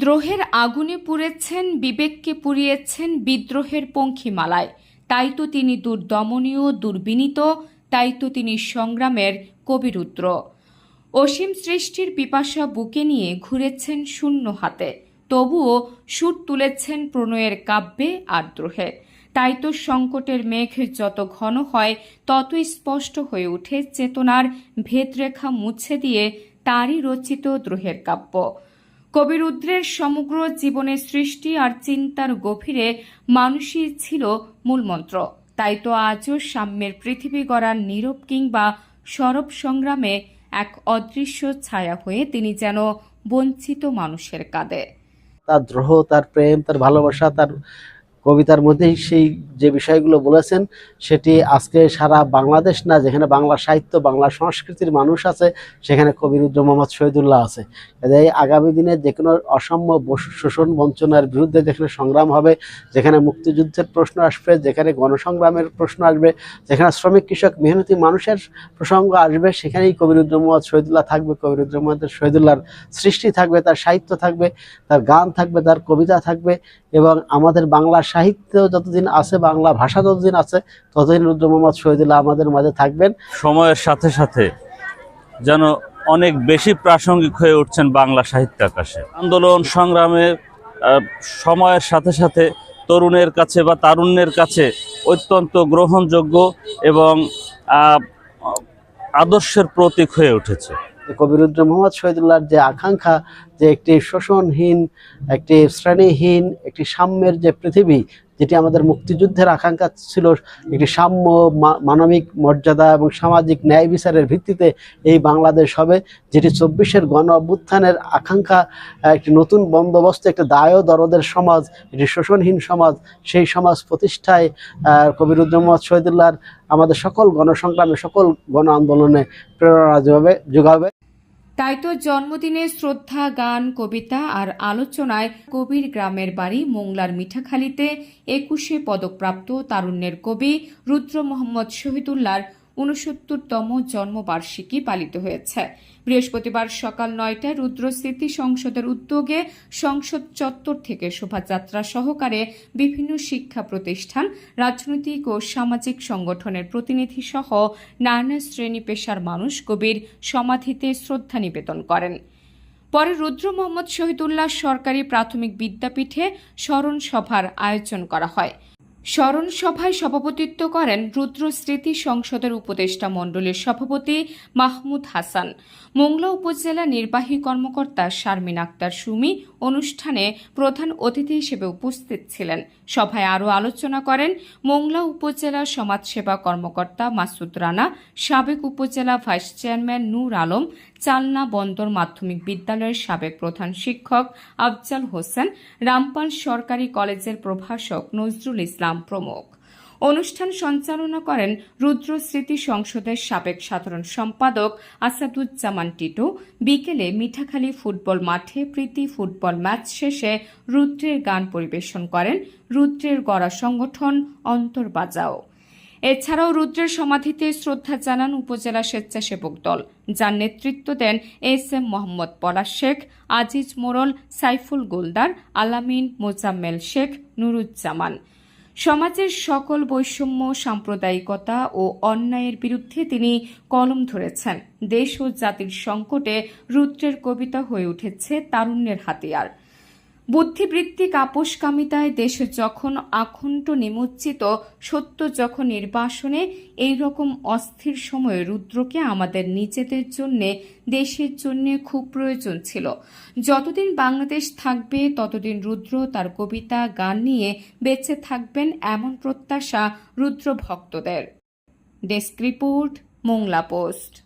দ্রোহের আগুনে পুড়েছেন, বিবেককে পুড়িয়েছেন বিদ্রোহের পঙ্খিমালায়। তাই তো তিনি দুর্দমনীয়, দুর্বিনীত, তাই তো তিনি সংগ্রামের কবিরুদ্র। অসীম সৃষ্টির পিপাসা বুকে নিয়ে ঘুরেছেন শূন্য হাতে। তবুও সুর তুলেছেন প্রণয়ের কাব্যে আর দ্রোহে। তাই তো সংকটের মেঘ যত ঘন হয়, ততই স্পষ্ট হয়ে ওঠে চেতনার ভেদরেখা মুছে দিয়ে তারই রচিত দ্রোহের কাব্য। কবি রুদ্রের সমগ্র জীবনের সৃষ্টি আর চিন্তার গভীরে মানুষই ছিল মূলমন্ত্র তাই তো আজও সাম্যের পৃথিবী গড়ার নীরব কিংবা সরব সংগ্রামে এক অদৃশ্য ছায়া হয়ে তিনি যেন বঞ্চিত মানুষের কাঁদে তার দ্রোহ, তার প্রেম, তার ভালোবাসা, তার কবিতার মধ্যেই সেই যে বিষয়গুলো বলেছেন, সেটি আজকে সারা বাংলাদেশ না, যেখানে বাংলা সাহিত্য, বাংলা সংস্কৃতির মানুষ আছে, সেখানে কবি রুদ্র মোহাম্মদ শহীদুল্লাহ আছে। এই আগামী দিনে যে কোনো অসাম্য শোষণ বঞ্চনার বিরুদ্ধে যেখানে সংগ্রাম হবে, যেখানে মুক্তিযুদ্ধের প্রশ্ন আসবে, যেখানে গণসংগ্রামের প্রশ্ন আসবে, যেখানে শ্রমিক, কৃষক, মেহনতি মানুষের প্রসঙ্গ আসবে, সেখানেই কবি রুদ্র মোহাম্মদ শহীদুল্লাহ থাকবে, কবি রুদ্র মোহাম্মদ শহীদুল্লাহর সৃষ্টি থাকবে, তার সাহিত্য থাকবে, তার গান থাকবে, তার কবিতা থাকবে এবং আমাদের বাংলা সাহিত্য যতদিন আছে বাংলা ভাষা যতদিন আছে ততদিন রুদ্র মোহাম্মদ শহীদুল্লাহ আমাদের মাঝে থাকবেন। সময়ের সাথে সাথে যেন অনেক বেশি প্রাসঙ্গিক হয়ে উঠছেন বাংলা সাহিত্য আকাশে। আন্দোলন সংগ্রামে সময়ের সাথে সাথে তরুণের কাছে বা তারুণ্যের কাছে অত্যন্ত গ্রহণযোগ্য এবং আদর্শের প্রতীক হয়ে উঠেছে। কবি রুদ্র মোহাম্মদ শহীদুল্লাহর যে আকাঙ্ক্ষা যে একটি শোষণহীন একটি শ্রেণীহীন একটি সাম্যের যে পৃথিবী যেটি আমাদের মুক্তিযুদ্ধের আকাঙ্ক্ষা ছিল একটি সাম্য মানবিক মর্যাদা এবং সামাজিক ন্যায় বিচারের ভিত্তিতে এই বাংলাদেশ হবে যেটি চব্বিশের গণ অভ্যুত্থানের আকাঙ্ক্ষা একটি নতুন বন্দোবস্ত একটি দায় দরদের সমাজ একটি শোষণহীন সমাজ সেই সমাজ প্রতিষ্ঠায় আহ, কবি মোহাম্মদ শহীদুল্লাহর আমাদের সকল গণসংগ্রামে সকল গণ আন্দোলনে প্রেরণা যোগাবে যোগাবে। তাই তো জন্মদিনে শ্রদ্ধা, গান, কবিতা আর আলোচনায় কবির গ্রামের বাড়ি মোংলার মিঠাখালীতে একুশে পদকপ্রাপ্ত তারুণ্যের কবি রুদ্র মোহাম্মদ শহীদুল্লাহর উনসত্তরতম জন্মবার্ষিকী পালিত হয়েছে। বৃহস্পতিবার সকাল নয়টায় রুদ্র স্মৃতি সংসদের উদ্যোগে সংসদ চত্বর থেকে শোভাযাত্রা সহকারে বিভিন্ন শিক্ষা প্রতিষ্ঠান, রাজনৈতিক ও সামাজিক সংগঠনের প্রতিনিধি সহ নানা শ্রেণি পেশার মানুষ কবির সমাধিতে শ্রদ্ধা নিবেদন করেন। পরে রুদ্র মোহাম্মদ শহীদুল্লাহ সরকারি প্রাথমিক বিদ্যাপীঠে স্মরণ সভার আয়োজন করা হয়। স্মরণ সভায় সভাপতিত্ব করেন রুদ্র স্মৃতি সংসদের উপদেষ্টা মণ্ডলীর সভাপতি মাহমুদ হাসান। মোংলা উপজেলা নির্বাহী কর্মকর্তা শারমিন আক্তার সুমি অনুষ্ঠানে প্রধান অতিথি হিসেবে উপস্থিত ছিলেন। সভায় আরও আলোচনা করেন মোংলা উপজেলা সমাজসেবা কর্মকর্তা মাসুদ রানা, সাবেক উপজেলা ভাইস চেয়ারম্যান নূর আলম, চালনা বন্দর মাধ্যমিক বিদ্যালয়ের সাবেক প্রধান শিক্ষক আফজাল হোসেন, রামপাল সরকারি কলেজের প্রভাষক নজরুল ইসলাম প্রমুখ। অনুষ্ঠান সঞ্চালনা করেন রুদ্র স্মৃতি সংসদের সাবেক সাধারণ সম্পাদক আসাদুজ্জামান টিটু। বিকেলে মিঠাখালী ফুটবল মাঠে প্রীতি ফুটবল ম্যাচ শেষে রুদ্রের গান পরিবেশন করেন রুদ্রের গড়া সংগঠন অন্তর্বাজাও। এছাড়াও রুদ্রের সমাধিতে শ্রদ্ধা জানান উপজেলা স্বেচ্ছাসেবক দল। যার নেতৃত্ব দেন এস এম মোহাম্মদ পলাশ শেখ আজিজ মোরল সাইফুল গোলদার, আলামিন মোজাম্মেল শেখ, নুরুজ্জামান। সমাজের সকল বৈষম্য, সাম্প্রদায়িকতা ও অন্যায়ের বিরুদ্ধে তিনি কলম ধরেছেন। দেশ ও জাতির সংকটে রুদ্রের কবিতা হয়ে উঠেছে তারুণ্যের হাতিয়ার। বুদ্ধিবৃত্তিক আপোষকামিতায় দেশ যখন আখণ্ড নিমজ্জিত, সত্য যখন নির্বাসনে এই রকম অস্থির সময়ে রুদ্রকে আমাদের নিজেদের জন্য, দেশের জন্য খুব প্রয়োজন ছিল। যতদিন বাংলাদেশ থাকবে, ততদিন রুদ্র তার কবিতা, গান নিয়ে বেঁচে থাকবেন এমন প্রত্যাশা রুদ্র ভক্তদের ডেস্ক রিপোর্ট, মোংলা পোস্ট।